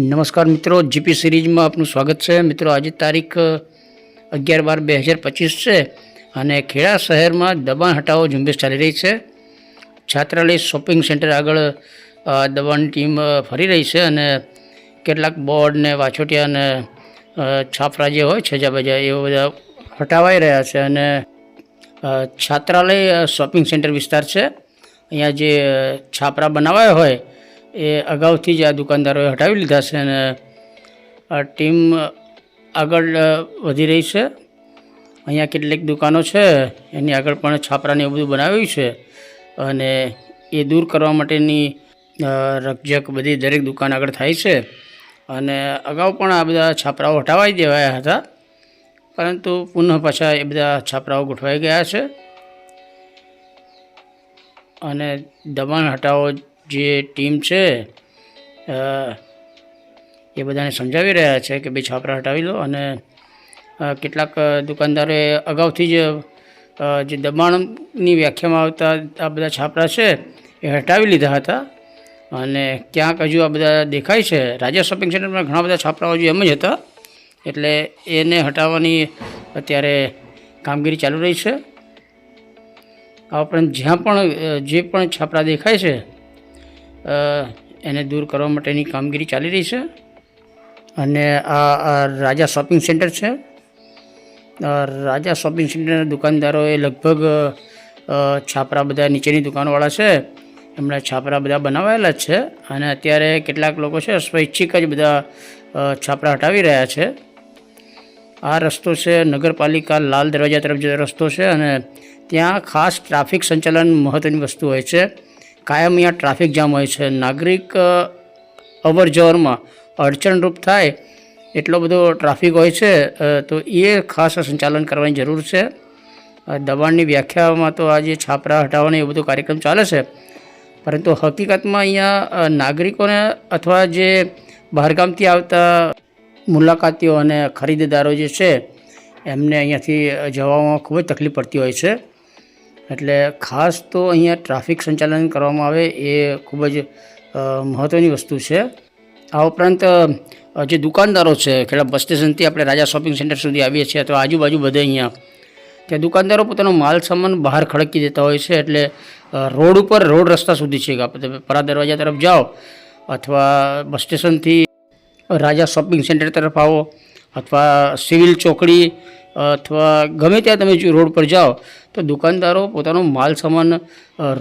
નમસ્કાર મિત્રો જીપી સિરીઝમાં આપનું સ્વાગત છે. મિત્રો, આજે તારીખ અગિયાર બાર બે હજાર પચીસ છે અને ખેડા શહેરમાં દબાણ હટાવો ઝુંબેશ ચાલી રહી છે. છાત્રાલય શોપિંગ સેન્ટર આગળ દબાણની ટીમ ફરી રહી છે અને કેટલાક બોર્ડ ને વાછોટિયા અને છાપરા જે હોય છે બજા એવા બધા હટાવાઈ રહ્યા છે અને છાત્રાલય શોપિંગ સેન્ટર વિસ્તાર છે. અહીંયા જે છાપરા બનાવાયા હોય એ અગાઉથી જ આ દુકાનદારોએ હટાવી લીધા છે અને આ ટીમ આગળ વધી રહી છે. અહીંયા કેટલીક દુકાનો છે, એની આગળ પણ છાપરાને એવું બધું બનાવ્યું છે અને એ દૂર કરવા માટેની રકઝક બધી દરેક દુકાન આગળ થાય છે. અને અગાઉ પણ આ બધા છાપરાઓ હટાવાઈ દેવાયા હતા, પરંતુ પુનઃ પાછા એ બધા છાપરાઓ ગોઠવાઈ ગયા છે. અને દબાણ હટાવો જે ટીમ છે એ બધાને સમજાવી રહ્યા છે કે ભાઈ છાપરા હટાવી લો અને કેટલાક દુકાનદારોએ અગાઉથી જ જે દબાણની વ્યાખ્યામાં આવતા આ બધા છાપરા છે એ હટાવી લીધા હતા. અને ક્યાંક હજુ આ બધા દેખાય છે. રાજા શોપિંગ સેન્ટરમાં ઘણા બધા છાપરાઓ હજુ એમ જ હતા. એટલે એને હટાવવાની અત્યારે કામગીરી ચાલુ રહી છે. આ ઉપરાંત જ્યાં પણ જે પણ છાપરા દેખાય છે એને દૂર કરવા માટેની કામગીરી ચાલી રહી છે. અને આ રાજા શોપિંગ સેન્ટર છે. રાજા શોપિંગ સેન્ટરના દુકાનદારોએ લગભગ છાપરા બધા નીચેની દુકાનવાળા છે. એમણે છાપરા બધા બનાવાયેલા છે અને અત્યારે કેટલાક લોકો છે સ્વૈચ્છિક જ બધા છાપરા હટાવી રહ્યા છે. આ રસ્તો છે નગરપાલિકા લાલ દરવાજા તરફ જે રસ્તો છે અને ત્યાં ખાસ ટ્રાફિક સંચાલન મહત્ત્વની વસ્તુ હોય છે. કાયમ અહીંયા ટ્રાફિક જામ હોય છે. નાગરિક અવર જવરમાં અડચણરૂપ થાય એટલો બધો ટ્રાફિક હોય છે તો એ ખાસ સંચાલન કરવાની જરૂર છે. દબાણની વ્યાખ્યામાં તો આજે છાપરા હટાવવાનો એ બધો કાર્યક્રમ ચાલે છે. પરંતુ હકીકતમાં અહીંયા નાગરિકોને અથવા જે બહારગામથી આવતા મુલાકાતીઓ અને ખરીદદારો જે છે, એમને અહીંયાથી જવામાં ખૂબ જ તકલીફ પડતી હોય છે. એટલે ખાસ તો અહીંયા ટ્રાફિક સંચાલન કરવામાં આવે એ ખૂબ જ મહત્ત્વની વસ્તુ છે. આ ઉપરાંત જે દુકાનદારો છે, ખેડા બસ સ્ટેશનથી આપણે રાજા શોપિંગ સેન્ટર સુધી આવીએ છીએ, તો આજુબાજુ બધે અહીંયા, ત્યાં દુકાનદારો પોતાનો માલ સામાન બહાર ખડકી દેતા હોય છે, એટલે રોડ ઉપર રોડ રસ્તા સુધી છે. કે તમે પરા દરવાજા તરફ જાઓ, અથવા બસ સ્ટેશનથી રાજા શોપિંગ સેન્ટર તરફ આવો, અથવા સિવિલ ચોકડી, અથવા ગમે ત્યાં તમે રોડ પર જાઓ તો દુકાનદારો પોતાનો માલ સામાન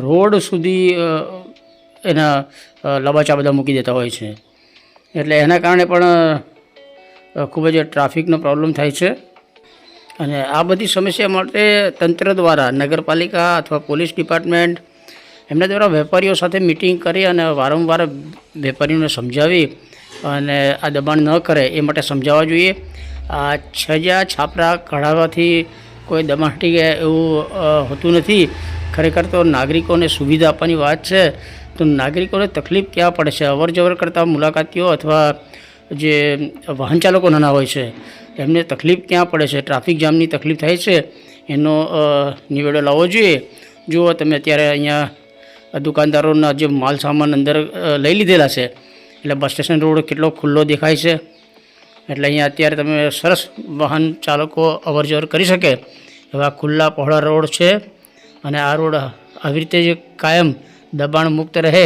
રોડ સુધી એના લબાચા બધા મૂકી દેતા હોય છે. એટલે એના કારણે પણ ખૂબ જ ટ્રાફિકનો પ્રોબ્લેમ થાય છે. અને આ બધી સમસ્યા માટે તંત્ર દ્વારા નગરપાલિકા અથવા પોલીસ ડિપાર્ટમેન્ટ એમના દ્વારા વેપારીઓ સાથે મિટિંગ કરી અને વારંવાર વેપારીઓને સમજાવી અને આ દબાણ ન કરે એ માટે સમજાવવા જોઈએ. આ છજા છાપરા કઢાવવાથી કોઈ દમાટી કે એવું હોતું નથી. ખરેખર તો નાગરિકોને સુવિધા આપવાની વાત છે. તો નાગરિકોને તકલીફ ક્યાં પડે છે અવર જવર કરતા મુલાકાતીઓ અથવા જે વાહન ચાલકો નાના હોય છે, એમને તકલીફ ક્યાં પડે છે? ટ્રાફિક જામની તકલીફ થાય છે. એનો નિવેડો લાવવો જોઈએ. જુઓ, તમે અત્યારે અહીંયા દુકાનદારોના જે માલ સામાન અંદર લઈ લીધેલા છે. એટલે બસ સ્ટેશન રોડ કેટલો ખુલ્લો દેખાય છે. એટલે અહીંયા અત્યારે તમે સરસ વાહન ચાલકો અવરજવર કરી શકે એવા ખુલ્લા પહોળા રોડ છે અને આ રોડ આવી રીતે જે કાયમ દબાણ મુક્ત રહે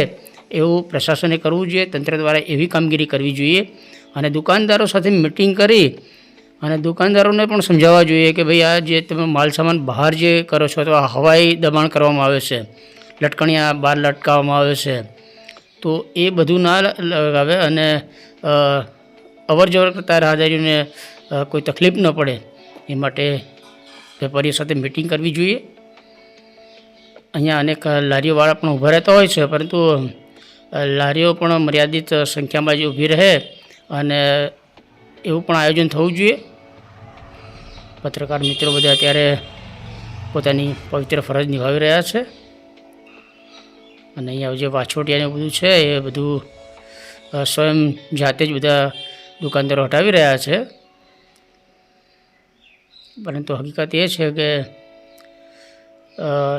એવું પ્રશાસને કરવું જોઈએ, તંત્ર દ્વારા એવી કામગીરી કરવી જોઈએ અને દુકાનદારો સાથે મિટિંગ કરી અને દુકાનદારોને પણ સમજાવવા જોઈએ કે ભાઈ આ જે તમે માલ સામાન બહાર જે કરો છો આ હવાઈ દબાણ કરવામાં આવે છે, લટકણિયા બહાર લટકાવવામાં આવે છે, તો એ બધું ના લગાવે અને અવર જવર કરતા રાહદારીઓને કોઈ તકલીફ ન પડે. એ માટે વેપારીઓ સાથે મિટિંગ કરવી જોઈએ. અહીંયા અનેક લારીઓવાળા પણ ઊભા રહેતા હોય છે, પરંતુ લારીઓ પણ મર્યાદિત સંખ્યામાં જ ઊભી રહે અને એવું પણ આયોજન થવું જોઈએ. પત્રકાર મિત્રો બધા અત્યારે પોતાની પવિત્ર ફરજ નિભાવી રહ્યા છે. અને અહીંયા જે વાછોટિયાને બધું છે, એ બધું સ્વયં જાતે જ બધા દુકાનદારો હટાવી રહ્યા છે. પરંતુ હકીકત એ છે કે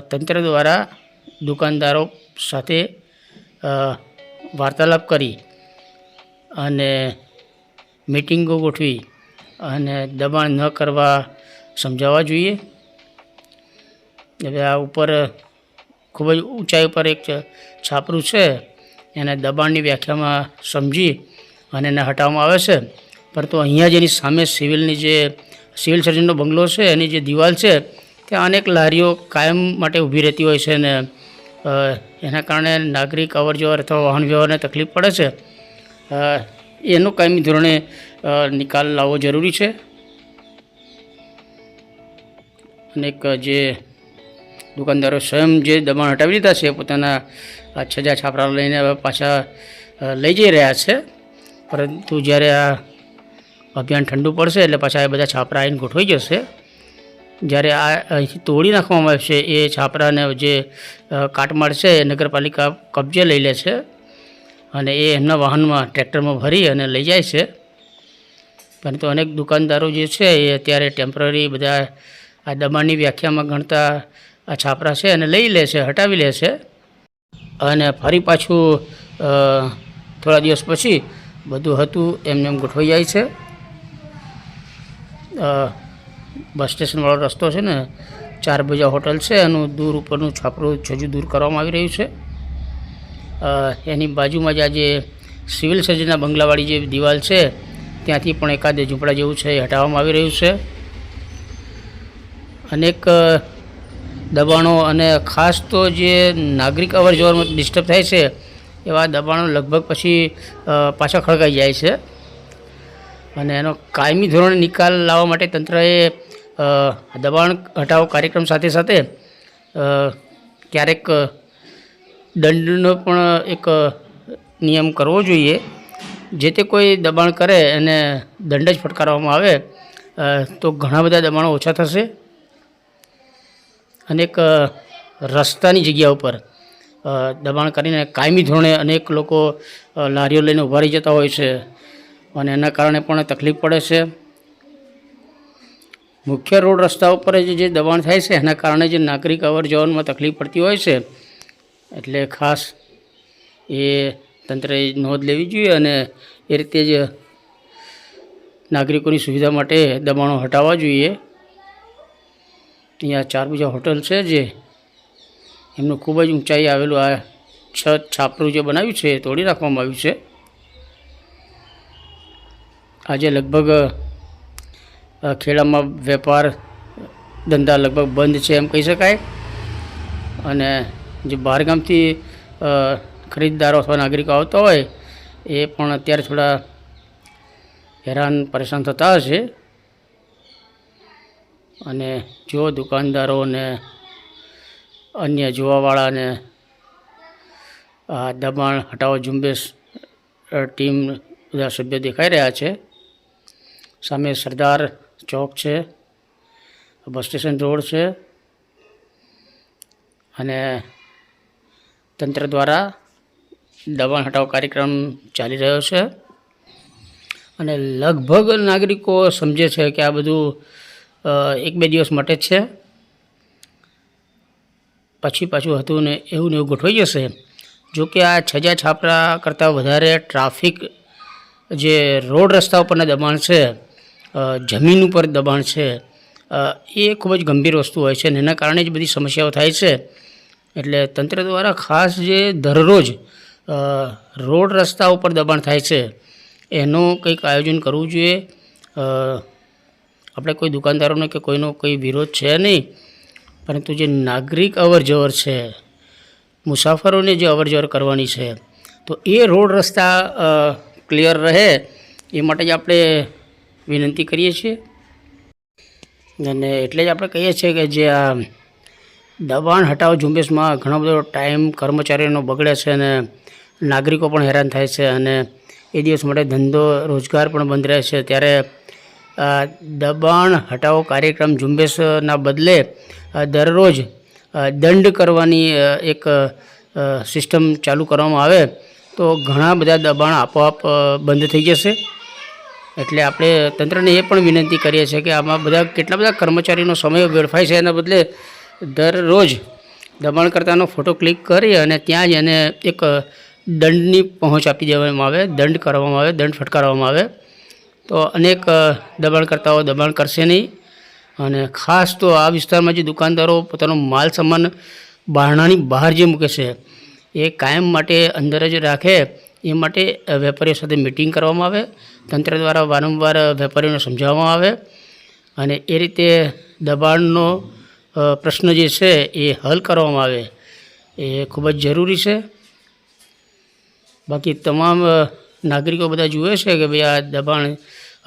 તંત્ર દ્વારા દુકાનદારો સાથે વાર્તાલાપ કરી અને મિટિંગો ગોઠવી અને દબાણ ન કરવા સમજાવવા જોઈએ. હવે આ ઉપર ખૂબ જ ઊંચાઈ ઉપર એક છાપરું છે. એને દબાણની વ્યાખ્યામાં સમજી અને એને હટાવવામાં આવે છે. પરંતુ અહીંયા જેની સામે સિવિલની જે, સિવિલ સર્જનનો બંગલો છે, એની જે દિવાલ છે, ત્યાં અનેક લારીઓ કાયમ માટે ઊભી રહેતી હોય છે અને એના કારણે નાગરિક અવર જવર અથવા વાહન વ્યવહારને તકલીફ પડે છે. એનો કાયમી ધોરણે નિકાલ લાવવો જરૂરી છે. અનેક જે દુકાનદારો સ્વયં જે દબાણ હટાવી લીધા છે પોતાના છજા છાપરા લઈને હવે પાછા લઈ જઈ રહ્યા છે. પરંતુ જ્યારે આ અભિયાન ઠંડુ પડશે એટલે પાછા એ બધા છાપરા આવીને ગોઠવાઈ જશે. જ્યારે આ અહીંથી તોડી નાખવામાં આવશે, એ છાપરાને જે કાટમાળ છે એ નગરપાલિકા કબજે લઈ લે છે અને એ એમના વાહનમાં ટ્રેક્ટરમાં ભરી અને લઈ જાય છે. પરંતુ અનેક દુકાનદારો જે છે એ અત્યારે ટેમ્પરરી બધા આ દબાણની વ્યાખ્યામાં ગણતા આ છાપરા છે અને લઈ લે છે, હટાવી લે છે. અને ફરી પાછું થોડા દિવસ પછી બધું હતું, એમને એમ ગોઠવાઈ જાય છે. બસ સ્ટેશનવાળો રસ્તો છે ને, ચાર બજા હોટલ છે, એનું દૂર ઉપરનું છાપરું છજુ દૂર કરવામાં આવી રહ્યું છે. એની બાજુમાં જ આ જે સિવિલ સર્જનના બંગલાવાળી જે દિવાલ છે, ત્યાંથી પણ એકાદ ઝૂંપડા જેવું છે એ હટાવવામાં આવી રહ્યું છે. અનેક દબાણો અને ખાસ તો જે નાગરિક અવર જવરમાં ડિસ્ટર્બ થાય છે એવા દબાણો લગભગ પછી પાછા ખળગાઈ જાય છે. અને એનો કાયમી ધોરણે નિકાલ લાવવા માટે તંત્રએ દબાણ હટાવો કાર્યક્રમ સાથે સાથે ક્યારેક દંડનો પણ એક નિયમ કરવો જોઈએ. જે તે કોઈ દબાણ કરે એને દંડ જ ફટકારવામાં આવે તો ઘણા બધા દબાણો ઓછા થશે. અને એક રસ્તાની જગ્યા ઉપર દબાણ કરીને કાયમી ધોરણે અનેક લોકો લારીઓ લઈને ઊભા રહી જતા હોય છે અને એના કારણે પણ તકલીફ પડે છે. મુખ્ય રોડ રસ્તા ઉપર જ જે દબાણ થાય છે, એના કારણે જે નાગરિક અવર જવરમાં તકલીફ પડતી હોય છે. એટલે ખાસ એ તંત્રએ નોંધ લેવી જોઈએ અને એ રીતે જ નાગરિકોની સુવિધા માટે દબાણો હટાવવા જોઈએ. અહીંયા ચાર બીજા હોટલ છે જે એમનું ખૂબ જ ઊંચાઈ આવેલું આ છત છાપરું જે બનાવ્યું છે એ તોડી નાખવામાં આવ્યું છે. આજે લગભગ ખેડામાં વેપાર ધંધા લગભગ બંધ છે એમ કહી શકાય. અને જે બહારગામથી ખરીદદારો અથવા નાગરિકો આવતા હોય એ પણ અત્યારે થોડા હેરાન પરેશાન થતા હશે. અને જો દુકાનદારો અને અન્ય જોવાવાળાને આ દબાણ હટાવો ઝુંબેશ ટીમ બધા સભ્યો દેખાઈ રહ્યા છે. સામે સરદાર ચોક છે, બસ સ્ટેશન રોડ છે અને તંત્ર દ્વારા દબાણ હટાવ કાર્યક્રમ ચાલી રહ્યો છે. અને લગભગ નાગરિકો સમજે છે કે આ બધું એક બે દિવસ માટે જ છે. પછી પાછું હતું ને એવું ને એવું ગોઠવાઈ જશે. જો કે આ છજા છાપરા કરતાં વધારે ટ્રાફિક જે રોડ રસ્તા ઉપરના દબાણ છે જમીન ઉપર દબાણ છે એ ખૂબ જ ગંભીર વસ્તુ હોય છે અને એના કારણે જ બધી સમસ્યાઓ થાય છે. એટલે તંત્ર દ્વારા ખાસ જે દરરોજ રોડ રસ્તા ઉપર દબાણ થાય છે, એનું કંઈક આયોજન કરવું જોઈએ. આપણે કોઈ દુકાનદારોને કે કોઈનો કોઈ વિરોધ છે નહીં. પરંતુ જે નાગરિક અવરજવર છે, મુસાફરોને જે અવરજવર કરવાની છે, તો એ રોડ રસ્તા ક્લિયર રહે એ માટે જ આપણે વિનંતી કરીએ છીએ. અને એટલે જ આપણે કહીએ છીએ કે જે આ દબાણ હટાવો ઝુંબેશમાં ઘણો બધો ટાઈમ કર્મચારીઓનો બગડે છે અને નાગરિકો પણ હેરાન થાય છે અને એ દિવસ માટે ધંધો રોજગાર પણ બંધ રહે છે. ત્યારે દબાણ હટાવો કાર્યક્રમ ઝુંબેશના બદલે દરરોજ દંડ કરવાની એક સિસ્ટમ ચાલુ કરવામાં આવે, તો ઘણા બધા દબાણ આપોઆપ બંધ થઈ જશે. એટલે આપણે તંત્રને એ પણ વિનંતી કરીએ છીએ કે આમાં બધા, કેટલા બધા કર્મચારીનો સમય વેડફાય છે એના બદલે દરરોજ દબાણકર્તાનો ફોટો ક્લિક કરી અને ત્યાં જ એને એક દંડની પહોંચ આપી દેવામાં આવે, દંડ કરવામાં આવે, દંડ ફટકારવામાં આવે. તો અનેક દબાણકર્તાઓ દબાણ કરશે નહીં. અને ખાસ તો આ વિસ્તારમાં જે દુકાનદારો પોતાનો માલ સામાન બહારણાની બહાર જે મૂકે છે, એ કાયમ માટે અંદર જ રાખે. એ માટે વેપારીઓ સાથે મિટિંગ કરવામાં આવે. તંત્ર દ્વારા વારંવાર વેપારીઓને સમજાવવામાં આવે. અને એ રીતે દબાણનો પ્રશ્ન જે છે એ હલ કરવામાં આવે. એ ખૂબ જ જરૂરી છે. બાકી તમામ નાગરિકો બધા જુએ છે કે ભાઈ આ દબાણ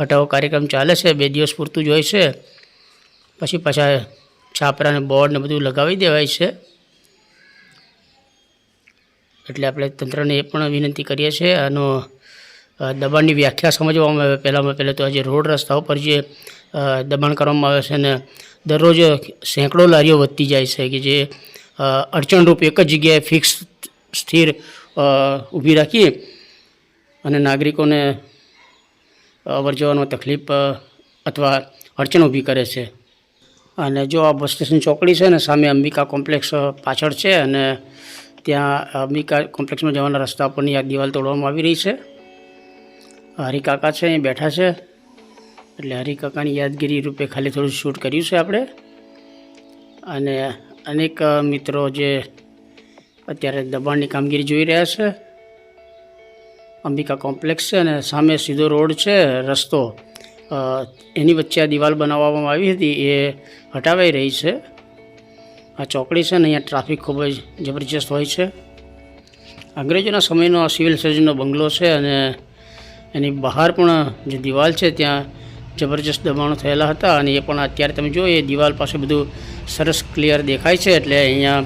હટાવો કાર્યક્રમ ચાલે છે, બે દિવસ પૂરતું જ છે. પછી પાછા છાપરાને બોર્ડને બધું લગાવી દેવાય છે. એટલે આપણે તંત્રને એ પણ વિનંતી કરીએ છીએ, આનો દબાણની વ્યાખ્યા સમજવામાં આવે. પહેલાંમાં પહેલાં તો આજે રોડ રસ્તાઓ પર જે દબાણ કરવામાં આવે છે અને દરરોજ સેંકડો લારીઓ વધતી જાય છે કે જે અડચણરૂપ એક જ જગ્યાએ ફિક્સ, સ્થિર ઊભી રાખી અને નાગરિકોને અવર જવરમાં તકલીફ અથવા અડચણ ઊભી કરે છે. અને જો આ બસ સ્ટેશન ચોકડી છે ને, સામે અંબિકા કોમ્પ્લેક્સ પાછળ છે અને ત્યાં અંબિકા કોમ્પ્લેક્સમાં જવાના રસ્તા પરની આ દિવાલ તોડવામાં આવી રહી છે. હરિકાકા છે, અહીં બેઠા છે. એટલે હરિકાકાની યાદગીરી રૂપે ખાલી થોડું શૂટ કર્યું છે આપણે. અને અનેક મિત્રો જે અત્યારે દબાણની કામગીરી જોઈ રહ્યા છે. અંબિકા કોમ્પ્લેક્સ છે અને સામે સીધો રોડ છે, રસ્તો એની વચ્ચે આ દિવાલ બનાવવામાં આવી હતી, એ હટાવાઈ રહી છે. આ ચોકડી છે ને અહીંયા ટ્રાફિક ખૂબ જ જબરજસ્ત હોય છે. અંગ્રેજોના સમયનો આ સિવિલ સર્જનનો બંગલો છે અને એની બહાર પણ જે દિવાલ છે ત્યાં જબરજસ્ત દબાણો થયેલા હતા અને એ પણ અત્યારે તમે જો એ દિવાલ પાસે બધું સરસ ક્લિયર દેખાય છે એટલે અહીંયા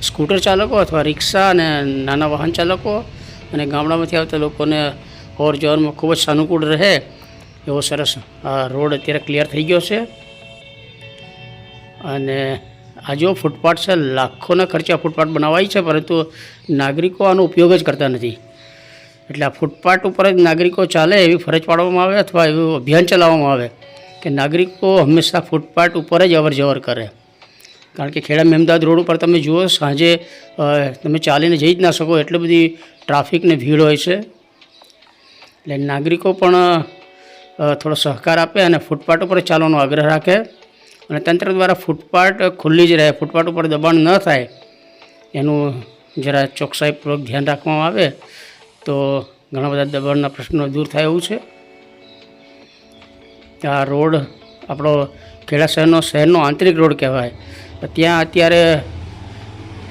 સ્કૂટર ચાલકો અથવા રિક્ષા અને નાના વાહન ચાલકો અને ગામડામાંથી આવતા લોકોને અવર જવરમાં ખૂબ જ સાનુકૂળ રહે એવો સરસ આ રોડ અત્યારે ક્લિયર થઈ ગયો છે. અને આ જો ફૂટપાથ છે, લાખોના ખર્ચે ફૂટપાથ બનાવાય છે, પરંતુ નાગરિકો આનો ઉપયોગ જ કરતા નથી. એટલે આ ફૂટપાથ ઉપર જ નાગરિકો ચાલે એવી ફરજ પાડવામાં આવે અથવા એવું અભિયાન ચલાવવામાં આવે કે નાગરિકો હંમેશા ફૂટપાથ ઉપર જ અવર જવર કરે. કારણ કે ખેડા મહેમદાદ રોડ ઉપર તમે જુઓ, સાંજે તમે ચાલીને જઈ જ ના શકો, એટલી બધી ટ્રાફિકને ભીડ હોય છે. એટલે નાગરિકો પણ થોડો સહકાર આપે અને ફૂટપાથ ઉપર ચાલવાનો આગ્રહ રાખે. અને તંત્ર દ્વારા ફૂટપાથ ખુલ્લી જ રહે, ફૂટપાથ ઉપર દબાણ ન થાય, એનું જરા ચોકસાઈપૂર્વક ધ્યાન રાખવામાં આવે, તો ઘણા બધા દબાણના પ્રશ્નો દૂર થાય એવું છે. આ રોડ આપણો ખેડા શહેરનો શહેરનો આંતરિક રોડ કહેવાય. ત્યાં અત્યારે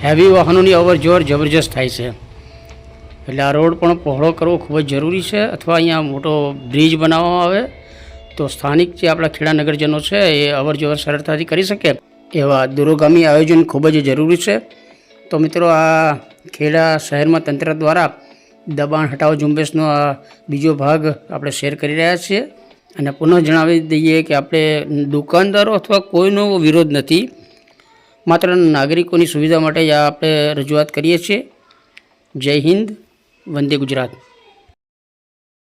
હેવી વાહનોની અવરજવર જબરજસ્ત થાય છે. એટલે આ રોડ પણ પહોળો કરવો ખૂબ જ જરૂરી છે અથવા અહીંયા મોટો બ્રિજ બનાવવામાં આવે તો સ્થાનિક જે આપણા ખેડા નગરજનો છે એ અવરજવર સરળતાથી કરી શકે એવા દૂરોગામી આયોજન ખૂબ જ જરૂરી છે. તો મિત્રો આ ખેડા શહેરમાં તંત્ર દ્વારા દબાણ હટાવો ઝુંબેશનો આ બીજો ભાગ આપણે શેર કરી રહ્યા છીએ. અને પુનઃ જણાવી દઈએ કે આપણે દુકાનદારો અથવા કોઈનો વિરોધ નથી. માત્ર નાગરિકોની સુવિધા માટે જ આપણે રજૂઆત કરીએ છીએ. જય હિન્દ વંદે ગુજરાત.